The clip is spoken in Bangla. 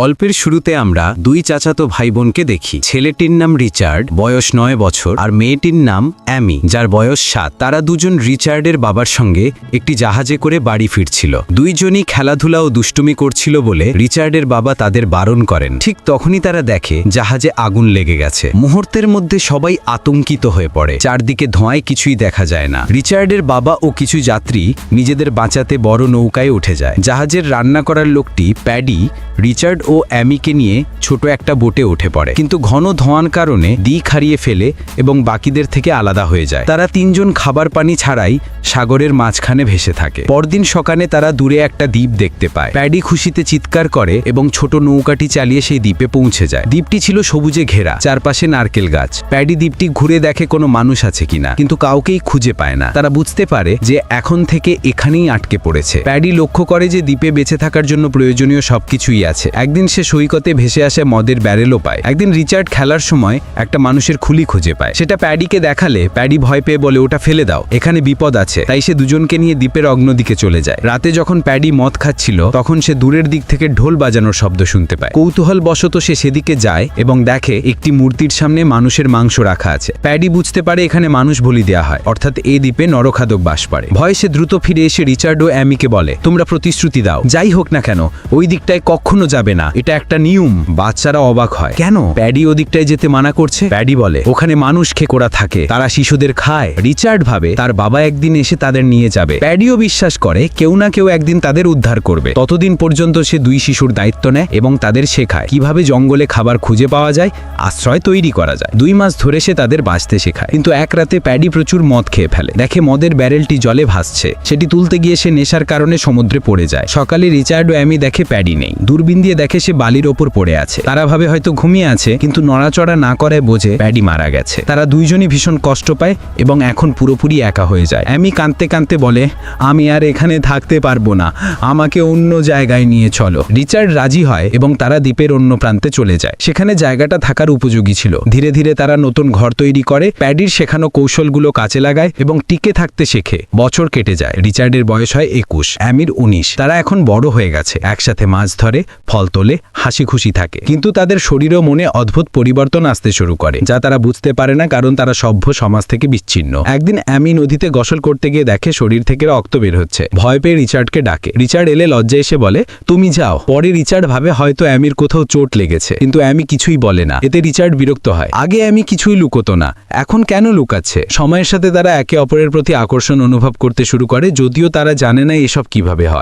গল্পের শুরুতে আমরা দুই চাচাতো ভাই বোনকে দেখি। ছেলেটির নাম রিচার্ড, বয়স নয় বছর, আর মেয়েটির নাম অ্যামি, যার বয়স সাত। তারা দুজন রিচার্ডের বাবার সঙ্গে একটি জাহাজে করে বাড়ি ফিরছিল। দুইজনই খেলাধুলা ও দুষ্টুমি করছিল বলে রিচার্ডের বাবা তাদের বারণ করেন। ঠিক তখনই তারা দেখে জাহাজে আগুন লেগে গেছে। মুহূর্তের মধ্যে সবাই আতঙ্কিত হয়ে পড়ে। চারদিকে ধোঁয়ায় কিছুই দেখা যায় না। রিচার্ডের বাবা ও কিছু যাত্রী নিজেদের বাঁচাতে বড় নৌকায় উঠে যায়। জাহাজের রান্না করার লোকটি প্যাডি, রিচার্ড ও অ্যামিকে নিয়ে ছোট একটা বোটে উঠে পড়ে। কিন্তু ঘন ধোঁয়ার কারণে দিক হারিয়ে ফেলে এবং বাকিদের থেকে আলাদা হয়ে যায়। তারা তিনজন খাবার পানি ছাড়াই সাগরের মাঝখানে ভেসে থাকে। পরদিন সকালে তারা দূরে একটা দ্বীপ দেখতে পায়। প্যাডি খুশিতে চিৎকার করে এবং ছোট নৌকাটি চালিয়ে সেই দ্বীপে পৌঁছে যায়। দ্বীপটি ছিল সবুজে ঘেরা, চারপাশে নারকেল গাছ। প্যাডি দ্বীপটি ঘুরে দেখে কোনো মানুষ আছে কিনা, কিন্তু কাউকেই খুঁজে পায় না। তারা বুঝতে পারে যে এখন থেকে এখানেই আটকে পড়েছে। প্যাডি লক্ষ্য করে যে দ্বীপে বেঁচে থাকার জন্য প্রয়োজনীয় সবকিছুই আছে। একদিন সে সৈকতে ভেসে আসে মদের ব্যারেলও পায়। একদিন রিচার্ড খেলার সময় একটা মানুষের খুলি খুঁজে পায়। সেটা প্যাডিকে দেখালে প্যাডি ভয় পেয়ে বলে, ওটা ফেলে দাও, এখানে বিপদ আছে। তাই সে দুজনকে নিয়ে দ্বীপের অগ্ন দিকে চলে যায়। রাতে যখন প্যাডি মদ খাচ্ছিল, তখন সে দূরের দিক থেকে ঢোল বাজানোর শব্দ শুনতে পায়। কৌতূহল বশত সে সেদিকে যায় এবং দেখে একটি মূর্তির সামনে মানুষের মাংস রাখা আছে। প্যাডি বুঝতে পারে এখানে মানুষ বলি দেওয়া হয়, অর্থাৎ এই দ্বীপে নরখাদক বাস পারে ভয়ে সে দ্রুত ফিরে এসে রিচার্ড ও অ্যামিকে বলে, তোমরা প্রতিশ্রুতি দাও, যাই হোক না কেন, ওই দিকটায় কখনো যাবে না। এটা একটা নিয়ম, বাচ্চারা অবাক হয়। কেন? প্যাডি ওদিকটায় যেতে মানা করছে? প্যাডি বলে, ওখানে মানুষ খেকোড়া থাকে, তারা শিশুদের খায়। রিচার্ড ভাবে, তার বাবা একদিন এসে তাদের নিয়ে যাবে। প্যাডিও বিশ্বাস করে, কেউ না কেউ একদিন তাদের উদ্ধার করবে। ততদিন পর্যন্ত সে দুই শিশুর দায়িত্ব নেয় এবং তাদের শেখায়। কীভাবে জঙ্গলে খাবার খুঁজে পাওয়া যায়? আশ্রয় তৈরি করা যায়। দুই মাস ধরে সে তাদের বাঁচতে শেখায়। কিন্তু এক রাতে প্যাডি প্রচুর মদ খেয়ে ফেলে। দেখে মদের ব্যারেলটি জলে ভাসছে। সেটি তুলতে গিয়ে সে নেশার কারণে সমুদ্রে পড়ে যায়। সকালে রিচার্ড ও অ্যামি দেখে প্যাডি নেই। দূরবীন দিয়ে দেখে সে বালির ওপর পড়ে আছে। তারা ভাবে হয়তো ঘুমিয়ে আছে, কিন্তু নড়াচড়া না করায় বোঝে প্যাডি মারা গেছে। তারা দুইজনই ভীষণ কষ্ট পায় এবং এখন পুরোপুরি একা হয়ে যায়। অ্যামি কাঁদতে কাঁদতে বলে, আমি আর এখানে থাকতে পারব না। আমাকে অন্য জায়গায় নিয়ে চলো। রিচার্ড রাজি হয় এবং তারা দ্বীপের অন্য প্রান্তে চলে যায়। সেখানে জায়গাটা থাকার উপযোগী ছিল। ধীরে ধীরে তারা নতুন ঘর তৈরি করে, প্যাডির শেখানো কৌশলগুলো কাজে লাগায় এবং টিকে থাকতে শেখে। বছর কেটে যায়, রিচার্ডের বয়স হয় একুশ, অ্যামির উনিশ। তারা এখন বড় হয়ে গেছে, একসাথে মাছ ধরে, ফল তোলে হাসি খুশি থাকে। কিন্তু তাদের শরীর ও মনে অদ্ভুত পরিবর্তন আসতে শুরু করে, যা তারা বুঝতে পারে না কারণ তারা সভ্য সমাজ থেকে বিচ্ছিন্ন। একদিন অ্যামি নদীতে গোসল করতে গিয়ে দেখে শরীর থেকে রক্ত বের হচ্ছে। ভয় পেয়ে রিচার্ডকে ডাকে। রিচার্ড এলে লজ্জায় এসে বলে, তুমি যাও। পরে রিচার্ড ভাবে, হয়তো অ্যামির কোথাও চোট লেগেছে। কিন্তু অ্যামি কিছুই বলে না। এতে রিচার্ড বিরক্ত হয়। আগে অ্যামি কিছুই লুকোতো না, এখন কেন লুকাচ্ছে? সময়ের সাথে তারা একে অপরের প্রতি আকর্ষণ অনুভব করতে শুরু করে, যদিও তারা জানে না এসব কীভাবে হয়।